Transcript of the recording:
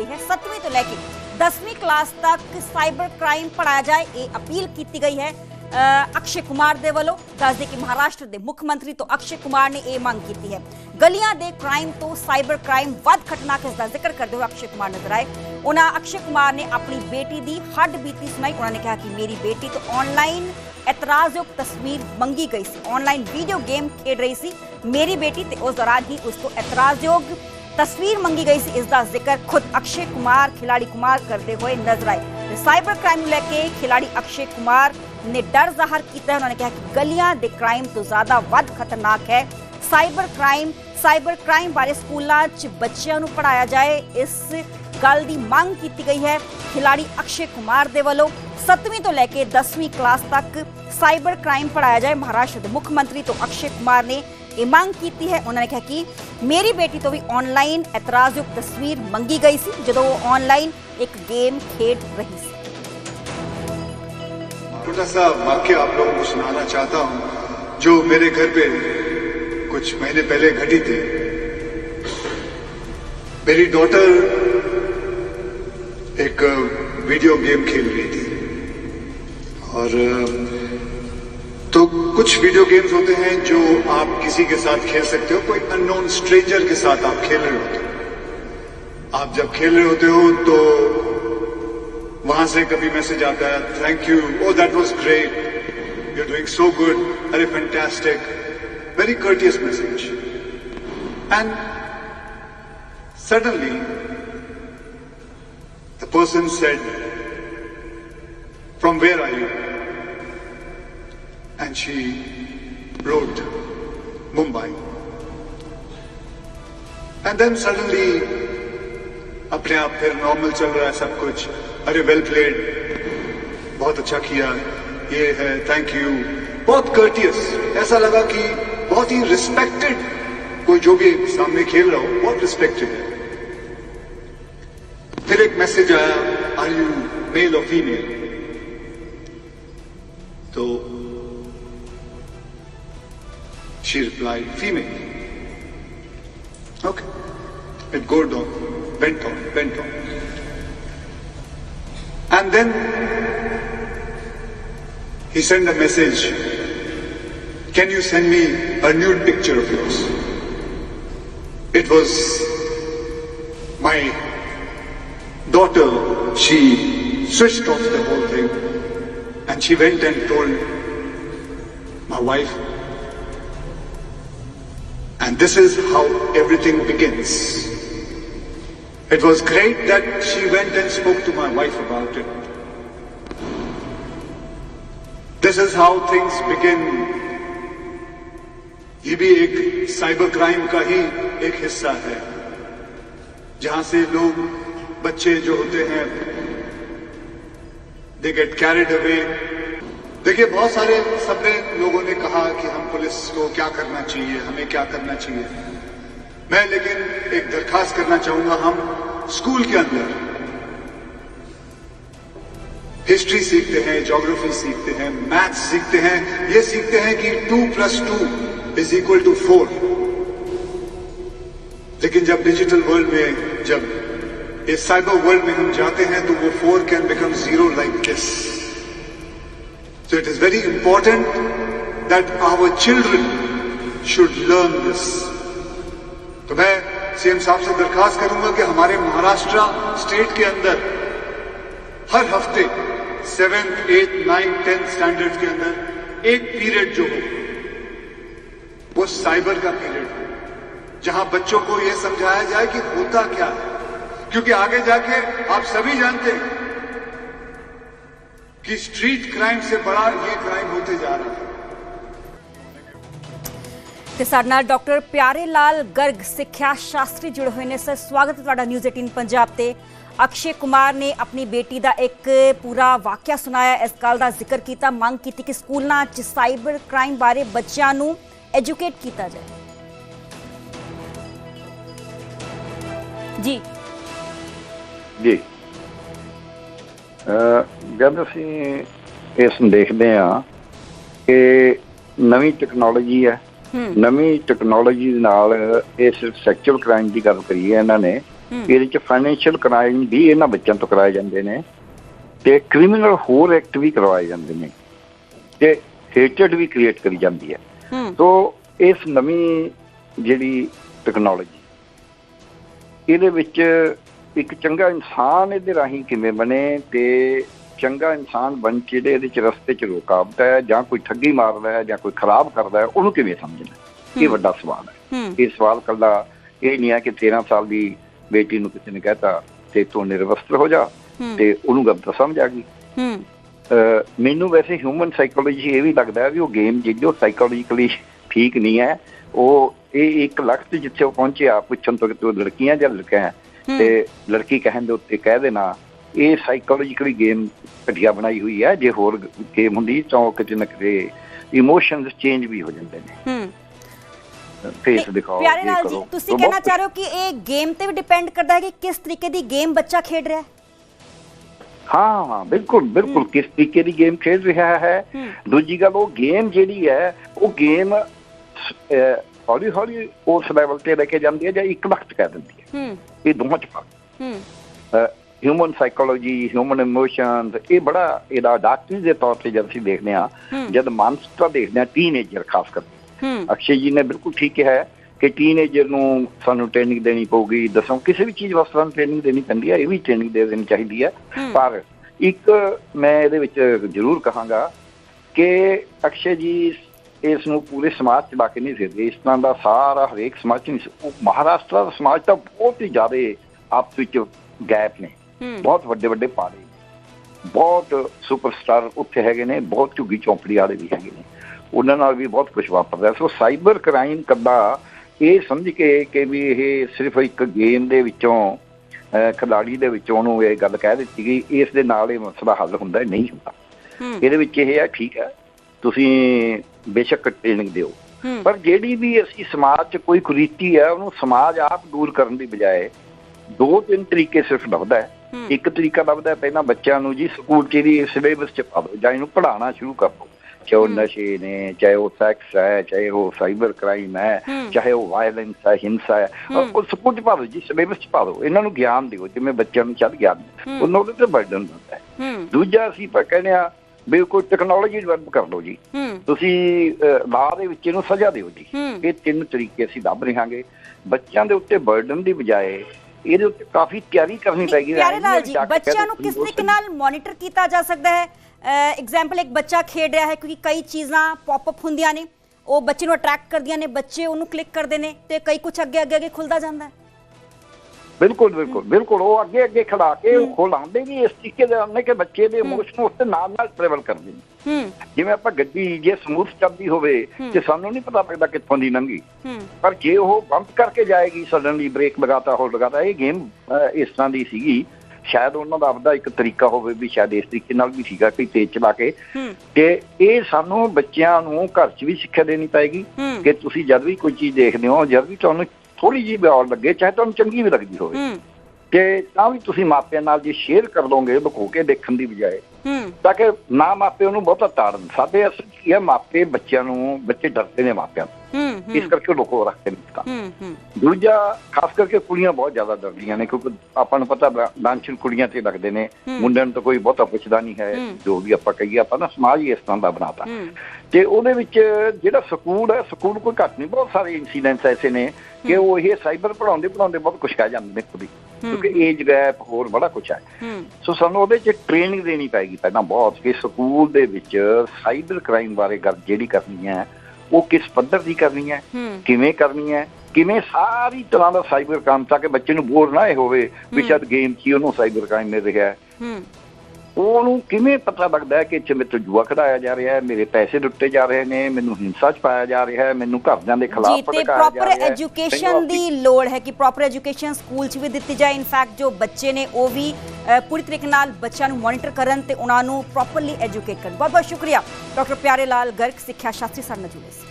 ਗਈ ਹੈ 7ਵੀਂ ਤੋਂ ਲੈ ਕੇ 10ਵੀਂ ਕਲਾਸ ਤੱਕ ਸਾਈਬਰ ਕ੍ਰਾਈਮ ਪੜਾਇਆ ਜਾਏ ਇਹ ਅਪੀਲ ਕੀਤੀ ਗਈ ਹੈ ਅ, ਅਕਸ਼ੇ ਕੁਮਾਰ ਦੇ ਵੱਲੋਂ ਦੱਸਦੇ ਕਿ ਮਹਾਰਾਸ਼ਟਰ ਦੇ ਮੁੱਖ ਮੰਤਰੀ ਤੋਂ ਅਕਸ਼ੇ ਕੁਮਾਰ ਨੇ ਇਹ ਮੰਗ ਕੀਤੀ ਹੈ ਗਲੀਆਂ ਦੇ ਕ੍ਰਾਈਮ ਤੋਂ ਸਾਈਬਰ ਕ੍ਰਾਈਮ ਵੱਧ ਖਤਰਨਾਕ ਇਸ ਦਾ ਜ਼ਿਕਰ ਕਰਦੇ ਹੋਏ ਅਕਸ਼ੇ ਕੁਮਾਰ ਨਜ਼ਰ ਆਏ ਉਹਨਾਂ ਅਕਸ਼ੇ ਕੁਮਾਰ ਨੇ ਆਪਣੀ ਬੇਟੀ ਦੀ ਹੱਡ ਬੀਤੀ ਸੁਣਾਈ ਉਹਨਾਂ ਨੇ ਕਿਹਾ ਕਿ ਮੇਰੀ ਬੇਟੀ ਤੋਂ ਆਨਲਾਈਨ ਇਤਰਾਜ਼ਯੋਗ ਤਸਵੀਰ ਮੰਗੀ ਗਈ ਸੀ ਆਨਲਾਈਨ ਵੀਡੀਓ ਗੇਮ ਖੇਡ ਰਹੀ ਸੀ ਮੇਰੀ ਬੇਟੀ ਤੇ ਉਸ ਦੌਰਾਨ ਹੀ ਉਸ ਤੋਂ ਇਤਰਾਜ਼ਯੋਗ ਤਸਵੀਰ ਮੰਗੀ ਗਈ ਸੀ ਇਸ ਦਾ ਜ਼ਿਕਰ ਖੁਦ ਅਕਸ਼ੇ ਕੁਮਾਰ ਖਿਲਾੜੀ ਕੁਮਾਰ ਕਰਦੇ ਹੋਏ ਨਜ਼ਰ ਆਏ ਸਾਈਬਰ ਕ੍ਰਾਈਮ ਨੂੰ ਲੈ ਕੇ ਖਿਲਾੜੀ ਅਕਸ਼ੇ ਕੁਮਾਰ ਨੇ ਡਰ ਜ਼ਾਹਰ ਕੀਤਾ ਉਹਨਾਂ ਨੇ ਕਿਹਾ ਕਿ ਗਲੀਆਂ ਦੇ ਕ੍ਰਾਈਮ ਤੋਂ ਜ਼ਿਆਦਾ ਵੱਧ ਖਤਰਨਾਕ ਹੈ ਸਾਈਬਰ ਕ੍ਰਾਈਮ ਸਾਈਬਰ ਕ੍ਰਾਈਮ ਬਾਰੇ ਸਕੂਲਾਂ 'ਚ ਬੱਚਿਆਂ ਨੂੰ ਪੜਾਇਆ ਜਾਏ ਇਸ ਗੱਲ ਦੀ ਮੰਗ ਕੀਤੀ ਗਈ ਹੈ ਖਿਲਾੜੀ ਅਕਸ਼ੇ ਕੁਮਾਰ ਦੇ ਵੱਲੋਂ 7ਵੀਂ ਤੋਂ ਲੈ ਕੇ 10ਵੀਂ ਕਲਾਸ ਤੱਕ ਸਾਈਬਰ ਕ੍ਰਾਈਮ ਪੜਾਇਆ ਜਾਏ ਮਹਾਰਾਸ਼ਟਰ ਦੇ ਮੁੱਖ ਮੰਤਰੀ ਤੋਂ ਅਕਸ਼ੇ ਕੁਮਾਰ ਨੇ ਇਹ ਮੰਗ ਕੀਤੀ ਹੈ ਉਹਨਾਂ ਨੇ ਕਿਹਾ ਕਿ ਮੇਰੀ ਬੇਟੀ ਤੋਂ ਵੀ ਆਨਲਾਈਨ ਇਤਰਾਜ਼ਯੋਗ ਤਸਵੀਰ ਮੰਗੀ ਗਈ ਸੀ ਜਦੋਂ ਉਹ ਆਨਲਾਈਨ ਇੱਕ ਗੇਮ ਖੇਡ ਰਹੀ ਸੀ छोटा सा वाक्य आप लोगों को सुनाना चाहता हूं जो मेरे घर पे कुछ महीने पहले घटी थी मेरी डॉटर एक वीडियो गेम खेल रही थी और तो कुछ वीडियो गेम्स होते हैं जो आप किसी के साथ खेल सकते हो कोई अननोन स्ट्रेंजर के साथ आप खेल रहे होते हो आप जब खेल रहे होते हो तो वहां से कभी मैसेज आता है thank you oh that was great you are doing so good अरे fantastic very courteous message and suddenly the person said from where are you and she wrote mumbai. And then suddenly, अपने आप फिर normal चल रहा है सब कुछ। अरे वेल प्लेड बहुत अच्छा किया। ये है थैंक यू बहुत कर्टियस ऐसा लगा कि बहुत ही रिस्पेक्टेड कोई जो भी सामने खेल रहा हो, बहुत रिस्पेक्टेड है। फिर एक मैसेज आया आर यू मेल और female She replied, female. Okay. It goes on, went on, went on. And then he sent a message. Can you send me a nude picture of yours? It was my daughter. She switched off the whole thing and she went and told my wife And this is how everything begins. It was great that she went and spoke to my wife about it. This is how things begin. ये भी एक cyber crime का ही एक हिस्सा है जहां से लोग बच्चे जो होते हैं दे गेट कैरिड अवे देखिए, बहुत सारे सबने लोगों ने कहा कि हम पुलिस को क्या करना चाहिए, हमें क्या करना चाहिए। मैं लेकिन एक दरखास्त करना चाहूँगा, हम स्कूल के अंदर हिस्ट्री सीखते हैं ज्योग्राफी सीखते हैं मैथ्स सीखते हैं। ये सीखते हैं कि two plus two is equal to four लेकिन जब डिजिटल वर्ल्ड में, जब इस साइबर वर्ल्ड में हम जाते हैं तो वो four can become zero like this So it is very important that our children should learn this. तो मैं सीएम साहब से दरखास्त करूँगा कि हमारे महाराष्ट्र स्टेट के अंदर हर हफ़्ते seventh eight ninth tenth standard के अंदर एक पीरियड जो हो, वो साइबर का पीरियड हो, जहाँ बच्चों को यह समझाया जाए कि होता क्या है क्योंकि आगे जाके आप सभी जानते हैं कि स्ट्रीट क्राइम से बड़ा ये क्राइम होते जा रहा है ਤੇ ਸਾਡੇ ਨਾਲ ਡਾਕਟਰ ਪਿਆਰੇ ਲਾਲ ਗਰਗ ਸਿੱਖਿਆ ਸ਼ਾਸਤਰੀ ਜੁੜੇ ਹੋਏ ਨੇ ਸਰ ਸਵਾਗਤ ਹੈ ਤੁਹਾਡਾ ਨਿਊਜ਼ 18 ਪੰਜਾਬ ਤੇ ਅਕਸ਼ੇ ਕੁਮਾਰ ਨੇ ਆਪਣੀ ਬੇਟੀ ਦਾ ਇੱਕ ਪੂਰਾ ਵਾਕਿਆ ਸੁਣਾਇਆ ਇਸ ਗੱਲ ਦਾ ਜ਼ਿਕਰ ਕੀਤਾ ਮੰਗ ਕੀਤੀ ਕਿ ਸਕੂਲਾਂ 'ਚ ਸਾਈਬਰ ਕ੍ਰਾਈਮ ਬਾਰੇ ਬੱਚਿਆਂ ਨੂੰ ਐਜੂਕੇਟ ਕੀਤਾ ਜਾਏ ਜੀ ਜੀ ਅ ਜਦ ਅਸੀਂ ਇਸ ਨੂੰ ਦੇਖਦੇ ਆ ਕਿ ਨਵੀਂ ਟੈਕਨੋਲੋਜੀ ਹੈ ਹੂੰ। ਨਵੀਂ ਟੈਕਨੋਲੋਜੀ ਨਾਲ ਇਸ ਸੈਕਚੁਅਲ ਕ੍ਰਾਈਮ ਦੀ ਗੱਲ ਕਰੀਏ ਇਹਨਾਂ ਨੇ ਇਹਦੇ ਚ ਫਾਈਨੈਂਸ਼ੀਅਲ ਕ੍ਰਾਈਮ ਵੀ ਇਹਨਾਂ ਬੱਚਿਆਂ ਤੋਂ ਕਰਾਏ ਜਾਂਦੇ ਨੇ ਤੇ ਕ੍ਰਿਮੀਨਲ ਹੋਰ ਐਕਟ ਵੀ ਕਰਵਾਏ ਜਾਂਦੇ ਨੇ ਤੇ ਹੇਟਡ ਵੀ ਕ੍ਰੀਏਟ ਕਰੀ ਜਾਂਦੀ ਹੈ। ਹੂੰ। ਸੋ ਇਸ ਨਵੀਂ ਜਿਹੜੀ ਟੈਕਨੋਲੋਜੀ ਇਹਦੇ ਵਿੱਚ ਇੱਕ ਚੰਗਾ ਇਨਸਾਨ ਇਹਦੇ ਰਾਹੀਂ ਕਿਵੇਂ ਬਣੇ ਤੇ ਚੰਗਾ ਇਨਸਾਨ ਬਣ ਕੇ ਇਹਦੇ ਇਹਦੇ ਚ ਰਸਤੇ ਚ ਰੁਕਾਵਟ ਹੈ ਜਾਂ ਕੋਈ ਠੱਗੀ ਮਾਰਦਾ ਹੈ ਜਾਂ ਕੋਈ ਖਰਾਬ ਕਰਦਾ ਹੈ ਉਹਨੂੰ ਕਿਵੇਂ ਸਮਝਣਾ? ਇਹ। ਵੱਡਾ ਸਵਾਲ ਹੈ। ਇਹ ਸਵਾਲ ਕੱਲਾ ਇਹ ਨਹੀਂ ਹੈ ਕਿ 13 ਸਾਲ ਦੀ ਬੇਟੀ ਨੂੰ ਕਿਸੇ ਨੇ ਕਹਿਤਾ ਤੇ ਤੂੰ ਨਿਰਵਸਤਰ ਹੋ ਜਾ ਤੇ ਉਹਨੂੰ ਗਲਤ ਸਮਝ ਆ ਗਈ। ਮੈਨੂੰ ਵੈਸੇ ਹਿਊਮਨ ਸਾਈਕੋਲੋਜੀ ਇਹ ਵੀ ਲੱਗਦਾ ਹੈ ਵੀ ਉਹ ਗੇਮ ਜਿਹੜੀ ਉਹ ਸਾਈਕੋਲੋਜੀਕਲੀ ਠੀਕ ਨਹੀਂ ਹੈ। ਉਹ ਇਹ ਇੱਕ ਲਖਤ ਜਿੱਥੇ ਉਹ ਪਹੁੰਚਿਆ ਪੁੱਛਣ ਤੋਂ ਕਿ ਤੂੰ ਲੜਕੀਆਂ ਜਾਂ ਲੜਕਾ ਹੂੰ। ਤੇ ਲੜਕੀ ਕਹਿਣ ਦੇ ਉੱਤੇ ਕਹਿ ਦੇਣਾ ਇਹ ਸਾਈਕੋਲੋਜੀਕਲੀ ਗੇਮ ਘਟੀਆ ਬਣਾਈ ਹੋਈ ਹੈ ਜੇ ਹੋਰ ਗੇਮ ਹੁੰਦੀ ਤਾਂ ਉਹ ਕਿਤੇ ਨਾ ਕਿਤੇ ਇਮੋਸ਼ਨਸ ਚੇਂਜ ਵੀ ਹੋ ਜਾਂਦੇ ਨੇ। ਹੂੰ। ਫੇਸ ਦਿਖਾਓ ਪਿਆਰੇ ਲਾਲ ਜੀ ਕਰੋ। ਤੁਸੀਂ ਕਹਿਣਾ ਚਾਹ ਰਹੇ ਹੋ ਕਿ ਇਹ ਗੇਮ ਤੇ ਵੀ ਡਿਪੈਂਡ ਕਰਦਾ ਹੈ ਕਿ ਕਿਸ ਤਰੀਕੇ ਦੀ ਗੇਮ ਬੱਚਾ ਖੇਡ ਰਿਹਾ ਹੈ? ਹਾਂ ਹਾਂ ਬਿਲਕੁਲ ਬਿਲਕੁਲ ਕਿਸ ਤਰੀਕੇ ਦੀ ਗੇਮ ਖੇਡ ਰਿਹਾ ਹੈ। ਦੂਜੀ ਗੱਲ ਉਹ ਗੇਮ ਜਿਹੜੀ ਹੈ ਉਹ ਗੇਮ ਹੌਲੀ ਹੌਲੀ ਉਸ ਲੈਵਲ ਤੇ ਲੈ ਕੇ ਜਾਂਦੀ ਹੈ ਜਾਂ ਇੱਕ ਵਕਤ ਕਹਿ ਦਿੰਦੀ ਹੈ। ਹੂੰ। ਇਹ ਦੋਵਾਂ ਚ ਫ਼ਰਕ। ਹੂੰ। ਹਿਊਮਨ ਸਾਈਕੋਲੋਜੀ ਹਿਊਮਨ ਇਮੋਸ਼ਨਸ ਇਹ ਬੜਾ ਇਹਦਾ ਡਾਕਟਰੀ ਦੇ ਤੌਰ ਤੇ ਜਦ ਅਸੀਂ ਦੇਖਦੇ ਹੂੰ। ਜਦ ਮਾਨਸਿਕਤਾ ਦੇਖਦੇ ਹਾਂ ਟੀਨੇਜਰ ਖਾਸ ਕਰਕੇ। ਅਕਸ਼ੇ ਜੀ ਨੇ ਬਿਲਕੁਲ ਠੀਕ ਕਿਹਾ ਹੈ ਕਿ ਟੀਨੇਜਰ ਨੂੰ ਸਾਨੂੰ ਟ੍ਰੇਨਿੰਗ ਦੇਣੀ ਪਊਗੀ ਦੱਸੋ ਕਿਸੇ ਵੀ ਚੀਜ਼ ਵਾਸਤੇ ਸਾਨੂੰ ਟ੍ਰੇਨਿੰਗ ਦੇਣੀ ਪੈਂਦੀ ਹੈ ਇਹ ਵੀ ਟ੍ਰੇਨਿੰਗ ਦੇ ਦੇਣੀ ਚਾਹੀਦੀ ਹੂੰ। ਪਰ ਇੱਕ ਮੈਂ ਇਹਦੇ ਵਿੱਚ ਜ਼ਰੂਰ ਕਹਾਂਗਾ ਕਿ ਅਕਸ਼ੇ ਜੀ ਇਸ ਨੂੰ ਪੂਰੇ ਸਮਾਜ ਚ ਲਾ ਕੇ ਨਹੀਂ ਫਿਰਦੇ ਇਸ ਤਰ੍ਹਾਂ ਦਾ ਸਾਰਾ ਹਰੇਕ ਸਮਾਜ ਚ ਨਹੀਂ। ਉਹ ਮਹਾਰਾਸ਼ਟਰ ਦਾ ਸਮਾਜ ਤਾਂ ਬਹੁਤ ਹੀ ਜ਼ਿਆਦਾ ਆਪਸ ਵਿੱਚ ਗੈਪ ਨੇ। ਬਹੁਤ ਵੱਡੇ ਵੱਡੇ ਪਾੜੇ। ਬਹੁਤ ਸੁਪਰਸਟਾਰ ਉੱਥੇ ਹੈਗੇ ਨੇ ਬਹੁਤ ਝੁੱਗੀ ਚੌਂਪੜੀ ਵਾਲੇ ਵੀ ਹੈਗੇ ਨੇ। ਉਹਨਾਂ ਨਾਲ ਵੀ ਬਹੁਤ ਕੁਝ ਵਾਪਰਦਾ ਸੋ ਸਾਈਬਰ ਕ੍ਰਾਈਮ ਕੱਦਾ ਇਹ ਸਮਝ ਕੇ ਕਿ ਵੀ ਇਹ ਸਿਰਫ ਇੱਕ ਗੇਮ ਦੇ ਵਿੱਚੋਂ ਖਿਲਾੜੀ ਦੇ ਵਿੱਚੋਂ ਉਹਨੂੰ ਇਹ ਗੱਲ ਕਹਿ ਦਿੱਤੀ ਗਈ ਇਸ ਦੇ ਨਾਲ ਇਹ ਮਸਲਾ ਹੱਲ ਹੁੰਦਾ ਨਹੀਂ ਹੁੰਦਾ। ਇਹਦੇ ਵਿੱਚ ਇਹ ਹੈ ਠੀਕ ਹੈ ਤੁਸੀਂ ਬੇਸ਼ੱਕ ਟ੍ਰੇਨਿੰਗ ਦਿਓ ਪਰ ਜਿਹੜੀ ਵੀ ਅਸੀਂ ਸਮਾਜ 'ਚ ਕੋਈ ਕੁਰੀਤੀ ਹੈ ਉਹਨੂੰ ਸਮਾਜ ਆਪ ਦੂਰ ਕਰਨ ਦੀ ਬਜਾਏ ਦੋ ਤਿੰਨ ਤਰੀਕੇ ਸਿਰਫ ਲੱਭਦਾ ਹੈ। ਇੱਕ ਤਰੀਕਾ ਲੱਭਦਾ ਪਹਿਲਾਂ ਬੱਚਿਆਂ ਨੂੰ ਜੀ ਸਕੂਲ 'ਚ ਦੀ ਸਿਲੇਬਸ 'ਚ ਪਾ ਦਿਓ ਜਾਂ ਇਹਨੂੰ ਪੜ੍ਹਾਉਣਾ ਸ਼ੁਰੂ ਕਰ ਦਿਓ ਚਾਹੇ ਉਹ। ਨਸ਼ੇ ਨੇ ਚਾਹੇ ਉਹ ਸੈਕਸ ਹੈ ਚਾਹੇ ਉਹ ਸਾਈਬਰ ਕ੍ਰਾਈਮ ਹੈ। ਚਾਹੇ ਉਹ ਵਾਇਲੈਂਸ ਹੈ ਹਿੰਸਾ ਹੈ। ਉਹ ਸਕੂਲ 'ਚ ਪਾ ਦਿਓ ਜੀ ਸਿਲੇਬਸ 'ਚ ਪਾ ਦਿਓ ਇਹਨਾਂ ਨੂੰ ਗਿਆਨ ਦਿਓ ਜਿਵੇਂ ਬੱਚਿਆਂ ਨੂੰ ਚੱਲ ਗਿਆਨ। ਉਹਨਾਂ ਉਹਦੇ ਤੇ ਬਰਡਨ ਹੁੰਦਾ ਹੈ ਦੂਜਾ ਅਸੀਂ ਪਰ ਕਹਿੰਦੇ ਆ ਵੀ ਕੋਈ ਟੈਕਨੋਲੋਜੀ ਡਿਵੈਲਪ ਕਰ ਲਓ ਜੀ। ਤੁਸੀਂ ਲਾਅ ਦੇ ਵਿੱਚ ਇਹਨੂੰ ਸਜ਼ਾ ਦਿਓ ਜੀ। ਇਹ ਤਿੰਨ ਤਰੀਕੇ ਅਸੀਂ ਲੱਭ ਰਹੇ ਹਾਂਗੇ ਬੱਚਿਆਂ ਦੇ ਉੱਤੇ ਬਰਡਨ ਦੀ ਬਜਾਏ ਇਹਦੇ ਉੱਤੇ ਕਾਫੀ ਤਿਆਰੀ ਕਰਨੀ ਪੈਗੀ। ਬੱਚਿਆਂ ਨੂੰ ਕਿਸ ਤਰੀਕੇ ਨਾਲ ਮੋਨੀਟਰ ਕੀਤਾ ਜਾ ਸਕਦਾ ਹੈ? ਐਗਜ਼ਾਮਪਲ ਇੱਕ ਬੱਚਾ ਖੇਡ ਰਿਹਾ ਹੈ ਕਿਉਂਕਿ ਕਈ ਚੀਜ਼ਾਂ ਪੌਪ ਅਪ ਹੁੰਦੀਆਂ ਨੇ। ਉਹ ਬੱਚੇ ਨੂੰ ਅਟਰੈਕਟ ਕਰਦੀਆਂ ਨੇ ਬੱਚੇ ਉਹਨੂੰ ਕਲਿੱਕ ਕਰਦੇ ਨੇ ਤੇ ਕਈ ਕੁਝ ਅੱਗੇ ਅੱਗੇ ਅੱਗੇ ਖੁੱਲਦਾ ਜਾਂਦਾ ਹੈ। ਬਿਲਕੁਲ ਬਿਲਕੁਲ ਬਿਲਕੁਲ। ਉਹ ਅੱਗੇ ਅੱਗੇ ਖੜਾ ਕੇ ਉਹ ਖੋਲਾਉਂਦੇ ਵੀ ਇਸ ਤਰੀਕੇ ਦੇ ਨਾਲ ਕਿ ਬੱਚੇ ਦੇ ਇਮੋਸ਼ਨ ਉਸ ਦੇ ਨਾਲ ਨਾਲ ਟਰੈਵਲ ਕਰਦੇ ਨੇ। ਹੂੰ। ਜਿਵੇਂ ਆਪਾਂ ਗੱਡੀ ਜੇ ਸਮੂਥ ਚੱਲਦੀ ਹੋਵੇ ਤੇ ਸਾਨੂੰ ਨਹੀਂ ਪਤਾ ਲੱਗਦਾ ਕਿੱਥੋਂ ਦੀ ਹੂੰ। ਪਰ ਜੇ ਉਹ ਬੰਪ ਕਰਕੇ ਜਾਏਗੀ ਸਡਨਲੀ ਬ੍ਰੇਕ ਲਗਾਤਾ ਹੋਰ ਲਗਾਤਾ ਇਹ ਗੇਮ ਇਸ ਤਰ੍ਹਾਂ ਦੀ ਸੀਗੀ। ਸ਼ਾਇਦ ਉਹਨਾਂ ਦਾ ਆਪਦਾ ਇੱਕ ਤਰੀਕਾ ਹੋਵੇ ਵੀ ਸ਼ਾਇਦ ਇਸ ਤਰੀਕੇ ਨਾਲ ਵੀ ਠੀਕਾ ਕੋਈ ਤੇਜ਼ ਚਲਾ ਕੇ। ਹੂੰ। ਕਿ ਇਹ ਸਾਨੂੰ ਬੱਚਿਆਂ ਨੂੰ ਘਰ 'ਚ ਵੀ ਸਿੱਖਿਆ ਦੇਣੀ ਪਏਗੀ ਹੂੰ। ਕਿ ਤੁਸੀਂ ਜਦ ਵੀ ਕੋਈ ਚੀਜ਼ ਦੇਖਦੇ ਹੋ ਜਦ ਵੀ ਤੁਹਾਨੂੰ ਥੋੜੀ ਜਿਹੀ ਬਿਆਰ ਲੱਗੇ ਚਾਹੇ ਤੁਹਾਨੂੰ ਚੰਗੀ ਵੀ ਲੱਗਦੀ ਹੋਵੇ। ਕਿ ਤਾਂ ਵੀ ਤੁਸੀਂ ਮਾਪਿਆਂ ਨਾਲ ਜੇ ਸ਼ੇਅਰ ਕਰ ਦੋਗੇ ਲੁਕੋ ਕੇ ਦੇਖਣ ਦੀ ਬਜਾਏ ਹੂੰ। ਤਾਂ ਕਿ ਨਾ ਮਾਪੇ ਉਹਨੂੰ ਬਹੁਤਾ ਤਾੜਨ ਸਾਡੇ ਅਸਲ ਕੀ ਹੈ ਮਾਪੇ ਬੱਚਿਆਂ ਨੂੰ ਬੱਚੇ ਡਰਦੇ ਨੇ ਮਾਪਿਆਂ ਤੋਂ। ਹੂੰ ਇਸ ਕਰਕੇ ਲੁਕੋ ਰੱਖਦੇ ਨੇ ਤਾਂ ਹੂੰ ਹੂੰ। ਦੂਜਾ ਖਾਸ ਕਰਕੇ ਕੁੜੀਆਂ ਬਹੁਤ ਜ਼ਿਆਦਾ ਡਰਦੀਆਂ ਨੇ ਕਿਉਂਕਿ ਆਪਾਂ ਨੂੰ ਪਤਾ ਲਾਂਛਨ ਕੁੜੀਆਂ ਤੇ ਲੱਗਦੇ ਨੇ। ਮੁੰਡਿਆਂ ਨੂੰ ਤਾਂ ਕੋਈ ਬਹੁਤਾ ਪੁੱਛਦਾ ਨਹੀਂ ਹੈ। ਜੋ ਵੀ ਆਪਾਂ ਕਹੀਏ ਆਪਾਂ ਨਾ ਸਮਾਜ ਹੀ ਇਸ ਤਰ੍ਹਾਂ ਦਾ ਬਣਾਤਾ। ਤੇ ਉਹਦੇ ਵਿੱਚ ਜਿਹੜਾ ਸਕੂਲ ਹੈ ਸਕੂਲ ਕੋਈ ਘੱਟ ਨਹੀਂ ਬਹੁਤ ਸਾਰੇ ਇਨਸੀਡੈਂਟਸ ਐਸੇ ਨੇ ਕਿ ਉਹ ਇਹ ਸਾਈਬਰ ਪੜਾਉਂਦੇ ਪੜਾਉਂਦੇ ਬਹੁਤ ਕੁਝ ਕਹਿ ਜਾਂਦੇ ਨੇ ਹੀ। ਕਿਉਂਕਿ ਏਜ ਗੈਪ ਹੋਰ ਬੜਾ ਕੁਝ ਹੈ। ਸੋ ਸਾਨੂੰ ਉਹਦੇ 'ਚ ਟ੍ਰੇਨਿੰਗ ਦੇਣੀ ਪੈਗੀ ਪਹਿਲਾਂ ਬਹੁਤ ਕਿ ਸਕੂਲ ਦੇ ਵਿੱਚ ਸਾਈਬਰ ਕ੍ਰਾਈਮ ਬਾਰੇ ਗੱਲ ਜਿਹੜੀ ਕਰਨੀ ਹੈ ਉਹ ਕਿਸ ਪੱਧਰ ਦੀ ਕਰਨੀ ਹੈ ਕਿਵੇਂ ਕਰਨੀ ਹੈ ਕਿਵੇਂ ਸਾਰੀ ਤਰ੍ਹਾਂ ਦਾ ਸਾਈਬਰ ਕ੍ਰਾਈਮ ਤਾਂ ਕਿ ਬੱਚੇ ਨੂੰ ਬੋਰ ਨਾ ਹੋਵੇ ਵੀ। ਸ਼ਾਇਦ ਗੇਮ 'ਚ ਹੀ ਉਹਨੂੰ ਸਾਈਬਰ ਕ੍ਰਾਈਮ ਮਿਲ ਰਿਹਾ ਹੂੰ। ਉਹਨੂੰ ਕਿਵੇਂ ਪਤਾ ਲੱਗਦਾ ਹੈ ਕਿ ਇੱਥੇ ਮੇਰੇ ਤੋਂ ਜੂਆ ਖੜਾਇਆ ਜਾ ਰਿਹਾ ਹੈ ਮੇਰੇ ਪੈਸੇ ਲੁੱਟੇ ਜਾ ਰਹੇ ਨੇ ਮੈਨੂੰ ਹਿੰਸਾ 'ਚ ਪਾਇਆ ਜਾ ਰਿਹਾ ਹੈ ਮੈਨੂੰ ਘਰਦਿਆਂ ਦੇ ਖਿਲਾਫ ਭੜਕਾਇਆ ਜਾ ਪ੍ਰੋਪਰ ਰਿਹਾ ਹੈ। ਐਜੂਕੇਸ਼ਨ ਮੈਨੂੰ ਦੀ ਲੋੜ ਹੈ ਕਿ ਪ੍ਰੋਪਰ ਐਜੂਕੇਸ਼ਨ ਸਕੂਲ 'ਚ ਵੀ ਦਿੱਤੀ ਜਾਏ। ਇਨਫੈਕਟ ਜੋ ਬੱਚੇ ਨੇ ਉਹ ਵੀ ਪੂਰੀ ਤਰੀਕੇ ਨਾਲ ਬੱਚਿਆਂ ਨੂੰ ਮੋਨੀਟਰ ਕਰਨ ਤੇ ਉਹਨਾਂ ਨੂੰ ਪ੍ਰੋਪਰਲੀ ਐਜੂਕੇਟ ਕਰਨ। ਬਹੁਤ ਬਹੁਤ ਸ਼ੁਕਰੀਆ ਡਾਕਟਰ ਪਿਆਰੇ ਲਾਲ ਗਰਗ ਸਿੱਖਿਆ ਸ਼ਾਸਤਰੀ ਸਾਡੇ ਨਾਲ ਜੁੜੇ ਸੀ।